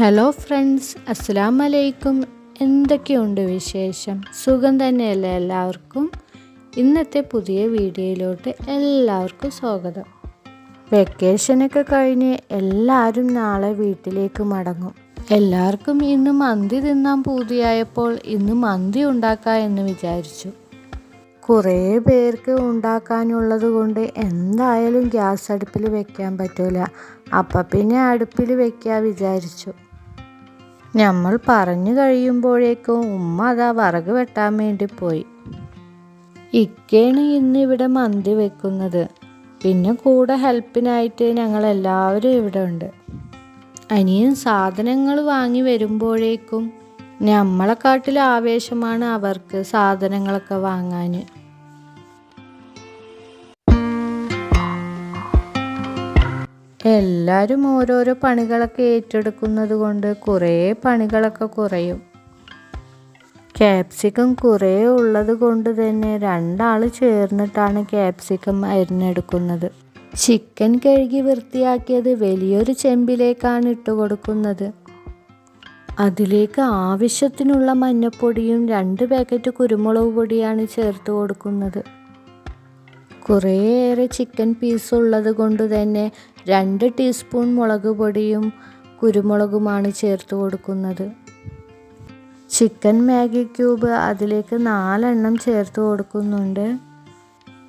Hello friends അസ്സാം വലൈക്കും എന്തൊക്കെയുണ്ട് വിശേഷം? സുഖം തന്നെയല്ലേ എല്ലാവർക്കും? ഇന്നത്തെ പുതിയ വീഡിയോയിലോട്ട് എല്ലാവർക്കും സ്വാഗതം. വെക്കേഷനൊക്കെ കഴിഞ്ഞ് എല്ലാവരും നാളെ വീട്ടിലേക്ക് മടങ്ങും. എല്ലാവർക്കും ഇന്ന് മന്തി തിന്നാൻ പൂതിയായപ്പോൾ ഇന്ന് മന്തി ഉണ്ടാക്കാം എന്ന് വിചാരിച്ചു. കുറേ പേർക്ക് ഉണ്ടാക്കാനുള്ളത് കൊണ്ട് എന്തായാലും ഗ്യാസ് അടുപ്പിൽ വെക്കാൻ പറ്റില്ല അപ്പം പിന്നെ അടുപ്പിൽ വെക്കാൻ വിചാരിച്ചു. നമ്മൾ പറഞ്ഞു കഴിയുമ്പോഴേക്കും ഉമ്മ അതാ വറക് വെട്ടാൻ വേണ്ടി പോയി. ഇക്കയാണ് ഇന്ന് ഇവിടെ മന്തി വെക്കുന്നത്. പിന്നെ കൂടെ ഹെൽപ്പിനായിട്ട് ഞങ്ങൾ എല്ലാവരും ഇവിടെ ഉണ്ട്. അനിയൻ സാധനങ്ങൾ വാങ്ങി വരുമ്പോഴേക്കും നമ്മളെക്കാട്ടിൽ ആവേശമാണ് അവർക്ക് സാധനങ്ങളൊക്കെ വാങ്ങാൻ. എല്ലാവരും ഓരോരോ പണികളൊക്കെ ഏറ്റെടുക്കുന്നത് കൊണ്ട് കുറേ പണികളൊക്കെ കുറയും. ക്യാപ്സിക്കം കുറേ ഉള്ളത് കൊണ്ട് തന്നെ രണ്ടാൾ ചേർന്നിട്ടാണ് ക്യാപ്സിക്കം അരിഞ്ഞെടുക്കുന്നത്. ചിക്കൻ കഴുകി വൃത്തിയാക്കിയത് വലിയൊരു ചെമ്പിലേക്കാണ് ഇട്ട് കൊടുക്കുന്നത്. അതിലേക്ക് ആവശ്യത്തിനുള്ള മഞ്ഞപ്പൊടിയും രണ്ട് പാക്കറ്റ് കുരുമുളക് പൊടിയാണ് ചേർത്ത് കൊടുക്കുന്നത്. കുറേയേറെ ചിക്കൻ പീസ് ഉള്ളത് കൊണ്ട് തന്നെ രണ്ട് ടീസ്പൂൺ മുളക് പൊടിയും കുരുമുളകുമാണ് ചേർത്ത് കൊടുക്കുന്നത്. ചിക്കൻ മാഗി ക്യൂബ് അതിലേക്ക് നാലെണ്ണം ചേർത്ത് കൊടുക്കുന്നുണ്ട്.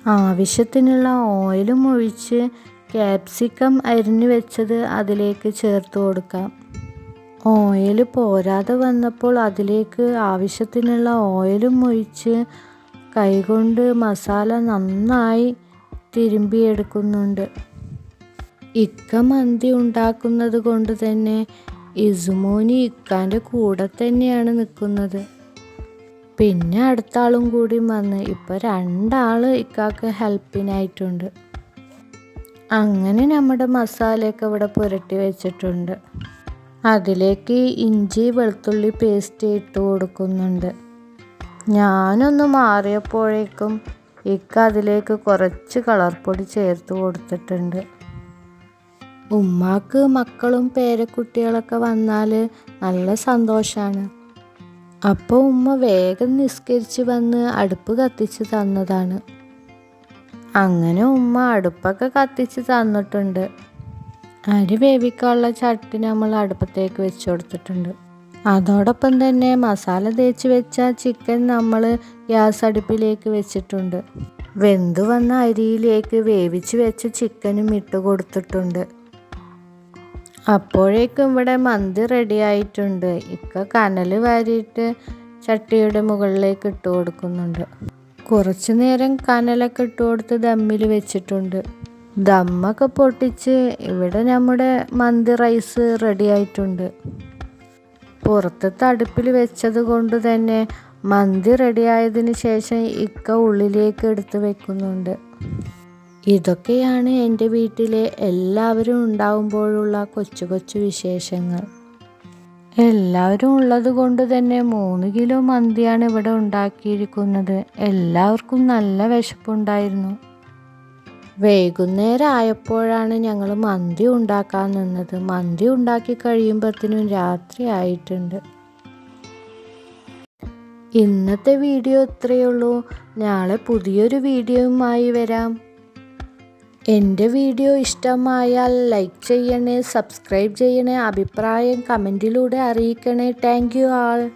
ആവശ്യത്തിനുള്ള ഓയിലും ഒഴിച്ച് ക്യാപ്സിക്കം അരിഞ്ഞു വെച്ചത് അതിലേക്ക് ചേർത്ത് കൊടുക്കാം. ഓയിൽ പോരാതെ വന്നപ്പോൾ അതിലേക്ക് ആവശ്യത്തിനുള്ള ഓയിലും ഒഴിച്ച് കൈകൊണ്ട് മസാല നന്നായി തിരുമ്പിയെടുക്കുന്നുണ്ട്. ഇക്ക മന്തി ഉണ്ടാക്കുന്നത് കൊണ്ട് തന്നെ ഇസുമോനി ഇക്കാന്റെ കൂടെ തന്നെയാണ് നിൽക്കുന്നത്. പിന്നെ അടുത്ത ആളും കൂടി വന്ന് ഇപ്പോൾ രണ്ടാൾ ഇക്കാക്ക് ഹെൽപ്പിനായിട്ടുണ്ട്. അങ്ങനെ നമ്മുടെ മസാലയൊക്കെ ഇവിടെ പുരട്ടി വെച്ചിട്ടുണ്ട്. അതിലേക്ക് ഇഞ്ചി വെളുത്തുള്ളി പേസ്റ്റ് ഇട്ട് കൊടുക്കുന്നുണ്ട്. ഞാനൊന്ന് മാറിയപ്പോഴേക്കും ഇക്ക അതിലേക്ക് കുറച്ച് കളർപ്പൊടി പൊടി ചേർത്ത് കൊടുത്തിട്ടുണ്ട്. ഉമ്മാക്ക് മക്കളും പേരക്കുട്ടികളൊക്കെ വന്നാൽ നല്ല സന്തോഷമാണ് അപ്പോൾ ഉമ്മ വേഗം നിസ്കരിച്ച് വന്ന് അടുപ്പ് കത്തിച്ച് തന്നതാണ്. അങ്ങനെ ഉമ്മ അടുപ്പൊക്കെ കത്തിച്ച് തന്നിട്ടുണ്ട്. അരി വേവിക്കാനുള്ള ചട്ടി നമ്മൾ അടുപ്പത്തേക്ക് വെച്ച് കൊടുത്തിട്ടുണ്ട്. അതോടൊപ്പം തന്നെ മസാല തേച്ച് വെച്ച ചിക്കൻ നമ്മൾ ഗ്യാസ് അടുപ്പിലേക്ക് വെച്ചിട്ടുണ്ട്. വെന്തു വന്ന അരിയിലേക്ക് വേവിച്ച് വെച്ച ചിക്കനും ഇട്ട് കൊടുത്തിട്ടുണ്ട്. അപ്പോഴേക്കും ഇവിടെ മന്തി റെഡി ആയിട്ടുണ്ട്. ഇക്ക കനൽ വാരിയിട്ട് ചട്ടിയുടെ മുകളിലേക്ക് ഇട്ട് കൊടുക്കുന്നുണ്ട്. കുറച്ച് നേരം കനലൊക്കെ ഇട്ട് കൊടുത്ത് ദമ്മിൽ വെച്ചിട്ടുണ്ട്. ദമ്മൊക്കെ പൊട്ടിച്ച് ഇവിടെ നമ്മുടെ മന്തി റൈസ് റെഡി ആയിട്ടുണ്ട്. പുറത്തത്തെ അടുപ്പിൽ വെച്ചത് കൊണ്ട് തന്നെ മന്തി റെഡിയായതിന് ശേഷം ഇക്ക ഉള്ളിലേക്ക് എടുത്ത് വെക്കുന്നുണ്ട്. ഇതൊക്കെയാണ് എന്റെ വീട്ടിലെ എല്ലാവരും ഉണ്ടാവുമ്പോഴുള്ള കൊച്ചു കൊച്ചു വിശേഷങ്ങൾ. എല്ലാവരും ഉള്ളത് കൊണ്ട് തന്നെ മൂന്ന് കിലോ മന്തിയാണ് ഇവിടെ ഉണ്ടാക്കിയിരിക്കുന്നത്. എല്ലാവർക്കും നല്ല വിശപ്പുണ്ടായിരുന്നു. വൈകുന്നേരം ആയപ്പോഴാണ് ഞങ്ങൾ മന്തി ഉണ്ടാക്കാൻ നിന്നത്. മന്തി ഉണ്ടാക്കി കഴിയുമ്പോഴത്തേനും രാത്രി ആയിട്ടുണ്ട്. ഇന്നത്തെ വീഡിയോ ഇത്രയേ ഉള്ളൂ. നാളെ പുതിയൊരു വീഡിയോയുമായി വരാം. എന്റെ വീഡിയോ ഇഷ്ടമായാൽ ലൈക്ക് ചെയ്യണേ സബ്സ്ക്രൈബ് ചെയ്യണേ അഭിപ്രായം കമന്റിലൂടെ അറിയിക്കണേ. Thank you all.